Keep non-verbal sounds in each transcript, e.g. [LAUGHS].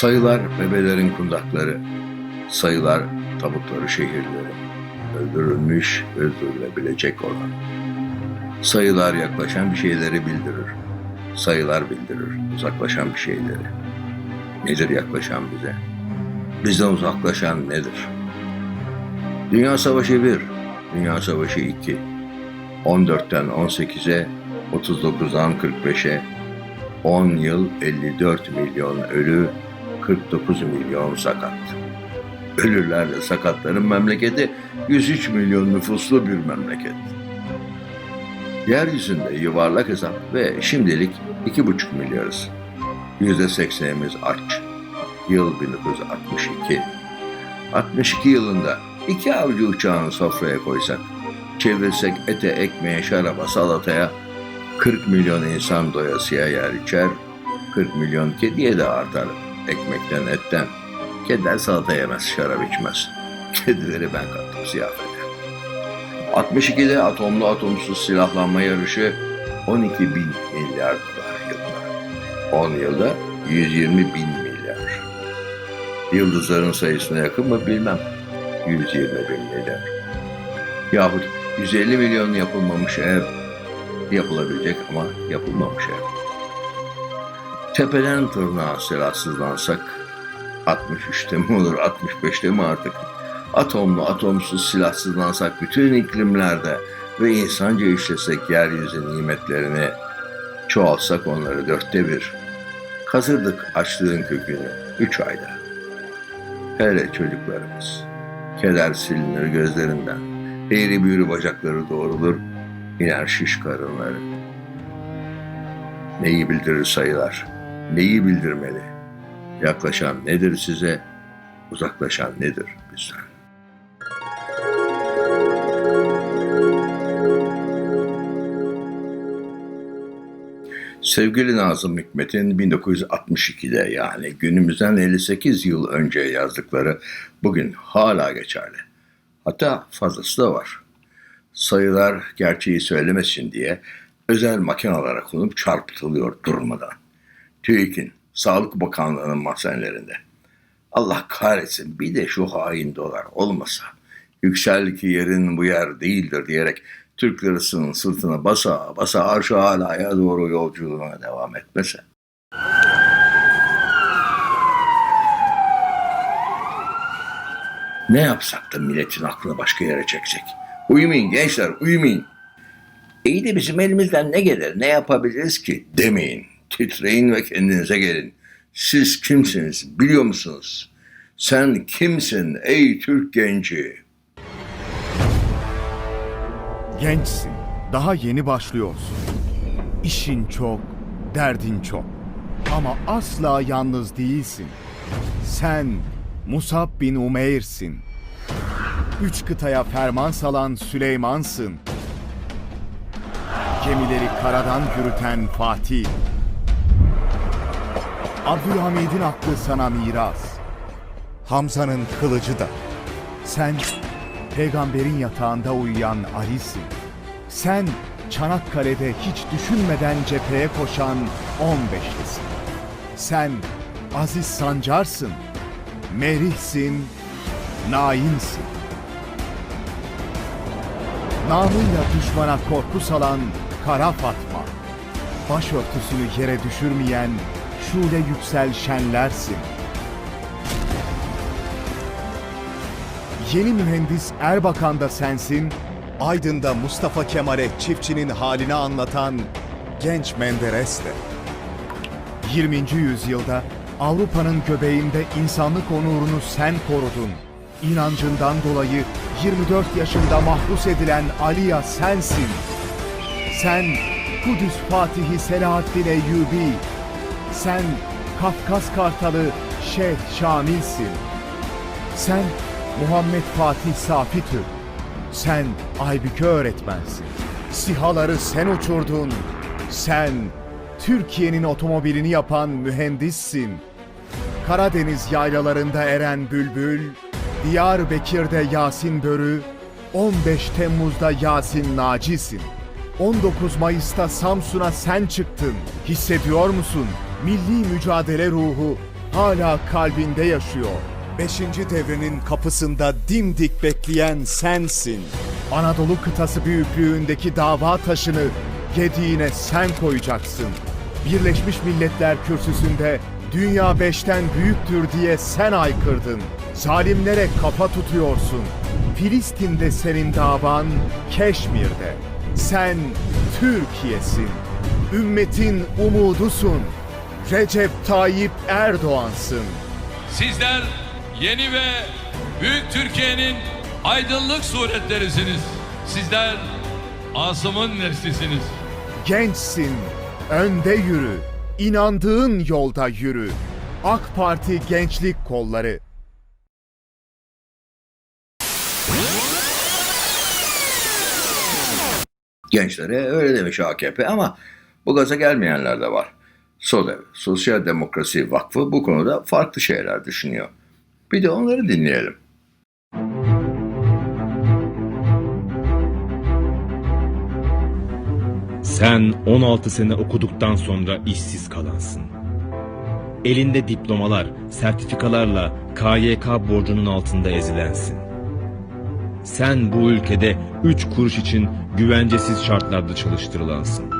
Sayılar bebelerin kundakları, sayılar tabutları şehirleri, öldürülmüş, öldürülebilecek olan. Sayılar yaklaşan bir şeyleri bildirir. Sayılar bildirir uzaklaşan bir şeyleri. Nedir yaklaşan bize? Bizden uzaklaşan nedir? Dünya Savaşı 1, Dünya Savaşı 2. 14'ten 18'e, 39'dan 45'e, 10 yıl 54 milyon ölü, 49 milyon sakat. Ölülerle sakatların memleketi 103 milyon nüfuslu bir memleket. Yeryüzünde yuvarlak hesap ve şimdilik 2,5 milyarız. %80'imiz aç. Yıl 1962. 62 yılında iki avcı uçağını sofraya koysak, çevirsek ete, ekmeğe, şaraba, salataya 40 milyon insan doyasıya yer içer, 40 milyon kediye de artar ekmekten, etten. Kediler salata yemez, şarap içmez. Kedileri ben kattım ziyafete. 62'de atomlu atomsuz silahlanma yarışı 12 bin milyar dolar yılda. 10 yılda 120 bin milyar. Yıldızların sayısına yakın mı bilmem. 120 bin milyar. Yahut 150 milyon yapılmamış ev yapılabilecek ama yapılmamış ev. Tepeden tırnağa silahsızlansak 63'te mi olur 65'te mi artık? Atomlu atomsuz silahsızlansak bütün iklimlerde ve insanca işlesek yeryüzü nimetlerini çoğaltsak onları dörtte bir. Kazırdık açlığın kökünü üç ayda. Hele çocuklarımız. Keder silinir gözlerinden. Eğri büğrü bacakları doğrulur, iner şiş karınları. Neyi bildirir sayılar? Neyi bildirmeli? Yaklaşan nedir size? Uzaklaşan nedir bizden? Sevgili Nazım Hikmet'in 1962'de yani günümüzden 58 yıl önce yazdıkları bugün hala geçerli. Hatta fazlası da var. Sayılar gerçeği söylemesin diye özel makinelara konup çarpıtılıyor durmadan. TÜİK'in, Sağlık Bakanlığı'nın mahzenlerinde. Allah kahretsin bir de şu hain dolar olmasa. Yüksel ki yerin bu yer değildir diyerek Türk lirasının sırtına basa basa arş alaya doğru yolculuğuna devam etmese. Ne yapsak da milletin aklını başka yere çeksek? Uyumayın gençler uyumayın. İyi de bizim elimizden ne gelir ne yapabiliriz ki demeyin. Titreyin ve kendinize gelin. Siz kimsiniz biliyor musunuz? Sen kimsin ey Türk genci? Gençsin, daha yeni başlıyorsun. İşin çok, derdin çok. Ama asla yalnız değilsin. Sen Musab bin Umeyr'sin. Üç kıtaya ferman salan Süleyman'sın. Gemileri karadan yürüten Fatih. Abdülhamid'in aklı sana miras. Hamza'nın kılıcı da. Sen peygamberin yatağında uyuyan Ali'sin. Sen Çanakkale'de hiç düşünmeden cepheye koşan 15'lisin. Sen Aziz Sancar'sın. Merihsin, nainsin. Namıyla düşmana korku salan Kara Fatma. Başörtüsünü yere düşürmeyen şule yüksel şenlersin. Yeni mühendis Erbakan da sensin, Aydın'da Mustafa Kemal'e çiftçinin halini anlatan genç Menderes de. 20. yüzyılda Avrupa'nın göbeğinde insanlık onurunu sen korudun. İnancından dolayı 24 yaşında mahpus edilen Aliya sensin. Sen Kudüs Fatihi Selahaddin Eyyubi. Sen Kafkas Kartalı Şeyh Şamil'sin. Sen Muhammed Fatih Safi Türk. Sen Aybüke öğretmensin. Sihaları sen uçurdun. Sen Türkiye'nin otomobilini yapan mühendissin. Karadeniz yaylalarında eren bülbül, Diyarbakır'da Yasin Börü, 15 Temmuz'da Yasin Nacisin. 19 Mayıs'ta Samsun'a sen çıktın. Hissediyor musun? Milli mücadele ruhu hala kalbinde yaşıyor. Beşinci devrenin kapısında dimdik bekleyen sensin. Anadolu kıtası büyüklüğündeki dava taşını gediğine sen koyacaksın. Birleşmiş Milletler kürsüsünde dünya beşten büyüktür diye sen aykırdın. Zalimlere kafa tutuyorsun. Filistin'de senin davan, Keşmir'de. Sen Türkiye'sin. Ümmetin umudusun. Recep Tayyip Erdoğan'sın. Sizler yeni ve büyük Türkiye'nin aydınlık suretlerisiniz. Sizler Asım'ın neslisiniz. Gençsin, önde yürü. İnandığın yolda yürü. AK Parti Gençlik Kolları. Gençlere öyle demiş AKP ama bu gaza gelmeyenler de var. SODEV, Sosyal Demokrasi Vakfı bu konuda farklı şeyler düşünüyor. Bir de onları dinleyelim. Sen 16 sene okuduktan sonra işsiz kalansın. Elinde diplomalar, sertifikalarla KYK borcunun altında ezilensin. Sen bu ülkede 3 kuruş için güvencesiz şartlarda çalıştırılansın.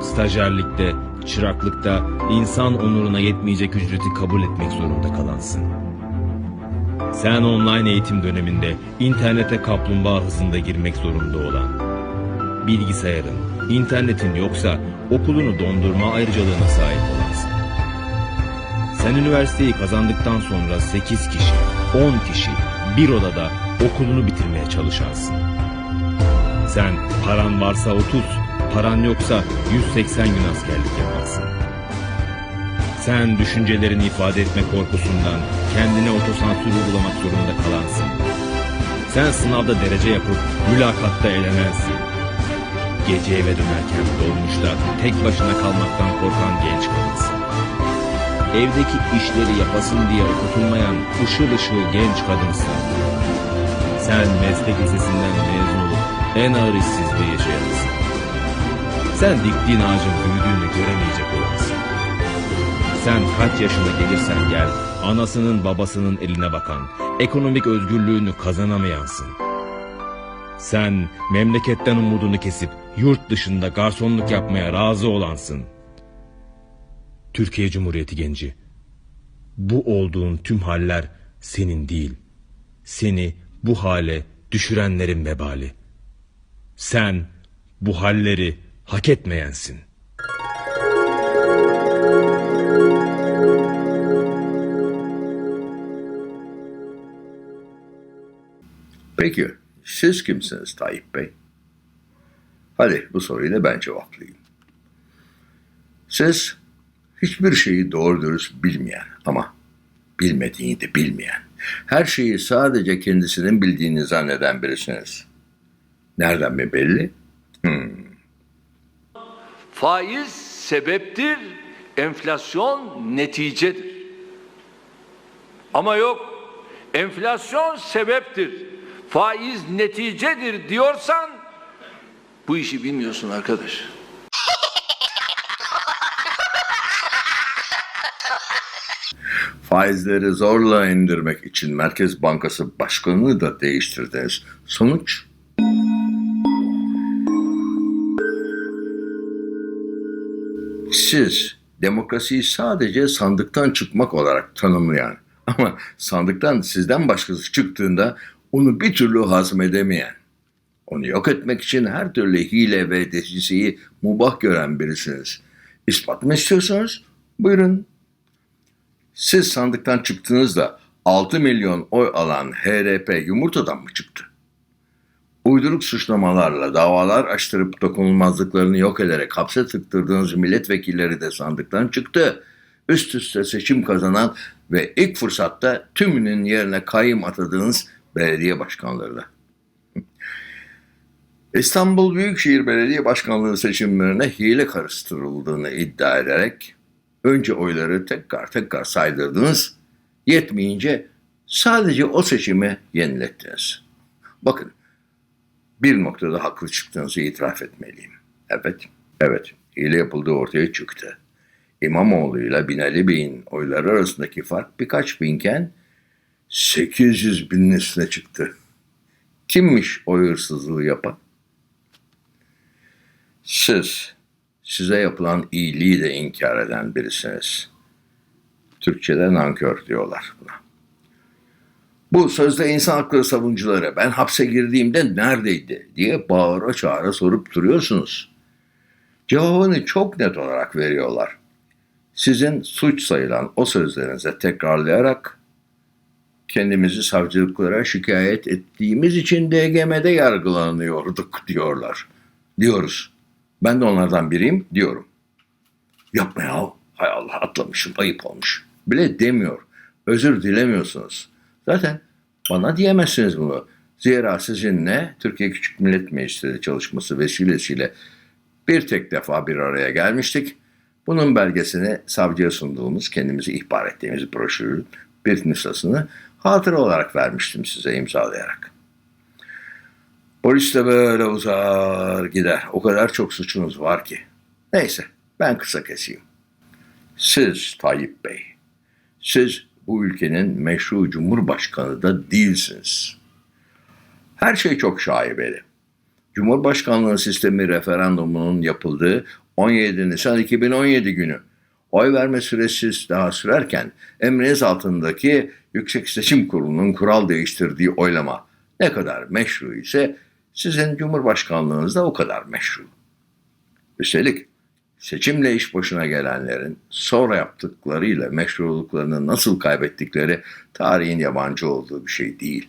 Stajyerlikte, çıraklıkta insan onuruna yetmeyecek ücreti kabul etmek zorunda kalansın. Sen online eğitim döneminde internete kaplumbağa hızında girmek zorunda olan, bilgisayarın, internetin yoksa okulunu dondurma ayrıcalığına sahip olansın. Sen üniversiteyi kazandıktan sonra 8 kişi, 10 kişi bir odada okulunu bitirmeye çalışarsın. Sen paran varsa 30, paran yoksa 180 gün askerlik yaparsın. Sen düşüncelerini ifade etme korkusundan kendine otosansür uygulamak zorunda kalansın. Sen sınavda derece yapıp mülakatta elenensin. Gece eve dönerken dolmuşta tek başına kalmaktan korkan genç kadınsın. Evdeki işleri yapasın diye okutulmayan ışıl ışıl genç kadınsın. Sen meslek lisesinden mezun olup en ağır işsizliği yaşayansın. Sen diktiğin ağacın büyüdüğünü göremeyecek olansın. Sen kaç yaşına gelirsen gel, anasının babasının eline bakan, ekonomik özgürlüğünü kazanamayansın. Sen memleketten umudunu kesip yurt dışında garsonluk yapmaya razı olansın. Türkiye Cumhuriyeti genci. Bu olduğun tüm haller senin değil. Seni bu hale düşürenlerin vebali. Sen bu halleri hak etmeyensin. Peki siz kimsiniz Tayyip Bey? Hadi bu soruyu da ben cevaplayayım. Siz hiçbir şeyi doğru dürüst bilmeyen ama bilmediğini de bilmeyen, her şeyi sadece kendisinin bildiğini zanneden birisiniz. Nereden mi belli? Faiz sebeptir, enflasyon neticedir. Ama yok, enflasyon sebeptir, faiz neticedir diyorsan bu işi bilmiyorsun arkadaş. Faizleri zorla indirmek için Merkez Bankası Başkanı'nı da değiştirdiniz. Sonuç? Siz demokrasiyi sadece sandıktan çıkmak olarak tanımlayan [LAUGHS] ama sandıktan sizden başkası çıktığında onu bir türlü hazmedemeyen, onu yok etmek için her türlü hile ve desiseyi mubah gören birisiniz. İspat mı istiyorsunuz? Buyurun siz sandıktan çıktığınızda 6 milyon oy alan HRP yumurtadan mı çıktı? Uyduruk suçlamalarla davalar açtırıp dokunulmazlıklarını yok ederek hapse tıktırdığınız milletvekilleri de sandıktan çıktı. Üst üste seçim kazanan ve ilk fırsatta tümünün yerine kayyım atadığınız belediye başkanları da. [LAUGHS] İstanbul Büyükşehir Belediye Başkanlığı seçimlerine hile karıştırıldığını iddia ederek önce oyları tekrar tekrar saydırdınız, yetmeyince sadece o seçimi yenilettiniz. Bakın, bir noktada haklı çıktığınızı itiraf etmeliyim. Evet, evet, hile yapıldığı ortaya çıktı. İmamoğlu ile Binali Bey'in oyları arasındaki fark birkaç binken 800 binin üstüne çıktı. Kimmiş o hırsızlığı yapan? Siz, size yapılan iyiliği de inkar eden birisiniz. Türkçe'de nankör diyorlar buna. Bu sözde insan hakları savunucuları ben hapse girdiğimde neredeydi diye bağıra çağıra sorup duruyorsunuz. Cevabını çok net olarak veriyorlar. Sizin suç sayılan o sözlerinize tekrarlayarak kendimizi savcılıklara şikayet ettiğimiz için DGM'de yargılanıyorduk diyorlar. Diyoruz. Ben de onlardan biriyim diyorum. Yapma ya. Hay Allah atlamışım ayıp olmuş. Bile demiyor. Özür dilemiyorsunuz. Zaten bana diyemezsiniz bunu. Zira sizinle Türkiye Küçük Millet Meclisi çalışması vesilesiyle bir tek defa bir araya gelmiştik. Bunun belgesini savcıya sunduğumuz, kendimizi ihbar ettiğimiz broşürün bir nüshasını hatıra olarak vermiştim size imzalayarak. Polis de böyle uzar gider. O kadar çok suçunuz var ki. Neyse ben kısa keseyim. Siz Tayyip Bey, siz bu ülkenin meşru cumhurbaşkanı da değilsiniz. Her şey çok şaibeli. Cumhurbaşkanlığı sistemi referandumunun yapıldığı 17 Nisan 2017 günü oy verme süresi daha sürerken emriniz altındaki Yüksek Seçim Kurulu'nun kural değiştirdiği oylama ne kadar meşru ise sizin Cumhurbaşkanlığınız da o kadar meşru. Üstelik seçimle iş başına gelenlerin sonra yaptıklarıyla meşruluklarını nasıl kaybettikleri tarihin yabancı olduğu bir şey değil.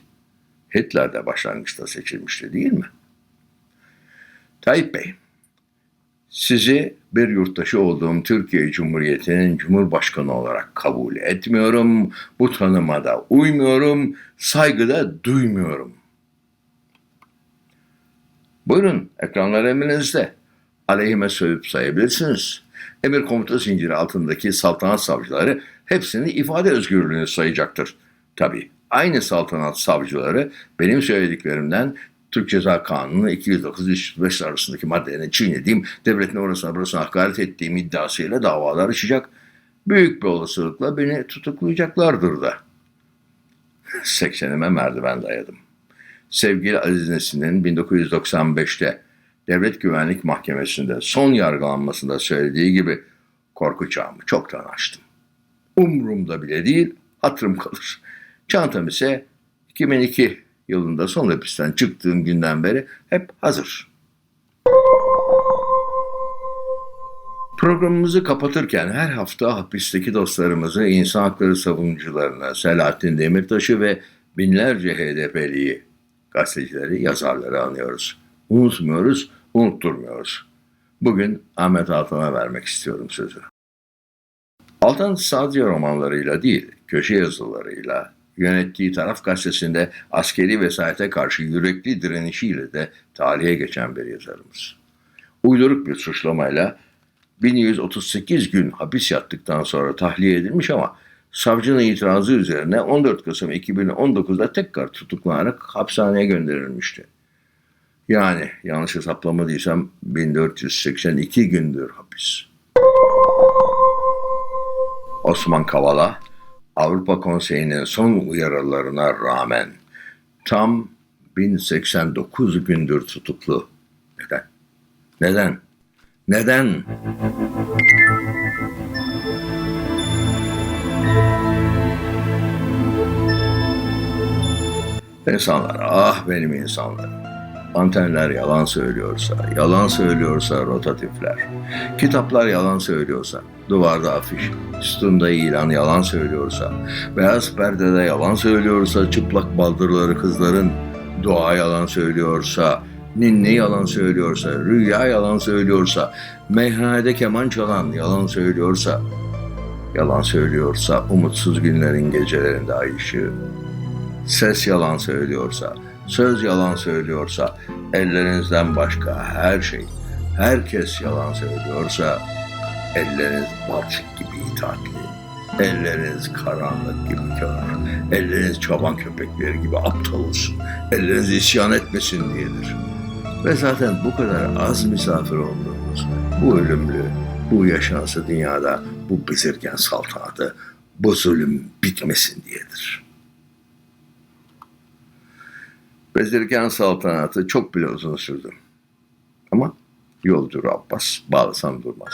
Hitler de başlangıçta seçilmişti değil mi? Tayyip Bey, sizi bir yurttaşı olduğum Türkiye Cumhuriyeti'nin Cumhurbaşkanı olarak kabul etmiyorum. Bu tanıma da uymuyorum, saygı da duymuyorum. Buyurun, ekranlar emrinizde. Aleyhime sövüp sayabilirsiniz. Emir komuta zinciri altındaki saltanat savcıları hepsini ifade özgürlüğünü sayacaktır. Tabii aynı saltanat savcıları benim söylediklerimden Türk Ceza Kanunu 209-305 arasındaki maddelerini çiğnediğim, devletin orasına burasına hakaret ettiğim iddiasıyla davalar açacak. Büyük bir olasılıkla beni tutuklayacaklardır da. 80'ime merdiven dayadım. Sevgili Aziz Nesin'in 1995'te Devlet Güvenlik Mahkemesi'nde son yargılanmasında söylediği gibi korku çağımı çoktan açtım. Umrumda bile değil, hatırım kalır. Çantam ise 2002 yılında son hapisten çıktığım günden beri hep hazır. Programımızı kapatırken her hafta hapisteki dostlarımızı, insan hakları savunucularına, Selahattin Demirtaş'ı ve binlerce HDP'liyi, gazetecileri, yazarları anıyoruz. Unutmuyoruz, unutturmuyoruz. Bugün Ahmet Altan'a vermek istiyorum sözü. Altan sadece romanlarıyla değil, köşe yazılarıyla, yönettiği taraf gazetesinde askeri vesayete karşı yürekli direnişiyle de tarihe geçen bir yazarımız. Uyduruk bir suçlamayla 1138 gün hapis yattıktan sonra tahliye edilmiş ama savcının itirazı üzerine 14 Kasım 2019'da tekrar tutuklanarak hapishaneye gönderilmişti. Yani yanlış hesaplamadıysam 1482 gündür hapis. Osman Kavala, Avrupa Konseyi'nin son uyarılarına rağmen tam 1089 gündür tutuklu. Neden? Neden? Neden? İnsanlar, ah benim insanlarım. Antenler yalan söylüyorsa, yalan söylüyorsa rotatifler. Kitaplar yalan söylüyorsa, duvarda afiş, sütunda ilan yalan söylüyorsa, beyaz perdede yalan söylüyorsa, çıplak baldırları kızların doğa yalan söylüyorsa, ninni yalan söylüyorsa, rüya yalan söylüyorsa, meyhanede keman çalan yalan söylüyorsa, yalan söylüyorsa, umutsuz günlerin gecelerinde ay ışığı, ses yalan söylüyorsa, söz yalan söylüyorsa, ellerinizden başka her şey, herkes yalan söylüyorsa, elleriniz balçık gibi itaatli, elleriniz karanlık gibi kör, elleriniz çoban köpekleri gibi aptal olsun, elleriniz isyan etmesin diyedir. Ve zaten bu kadar az misafir olduğumuz, bu ölümlü, bu yaşansı dünyada bu bezirgen saltanatı, bu zulüm bitmesin diyedir. Bezirgen saltanatı çok bile uzun sürdü. Ama yoldur Abbas, bağlasan durmaz.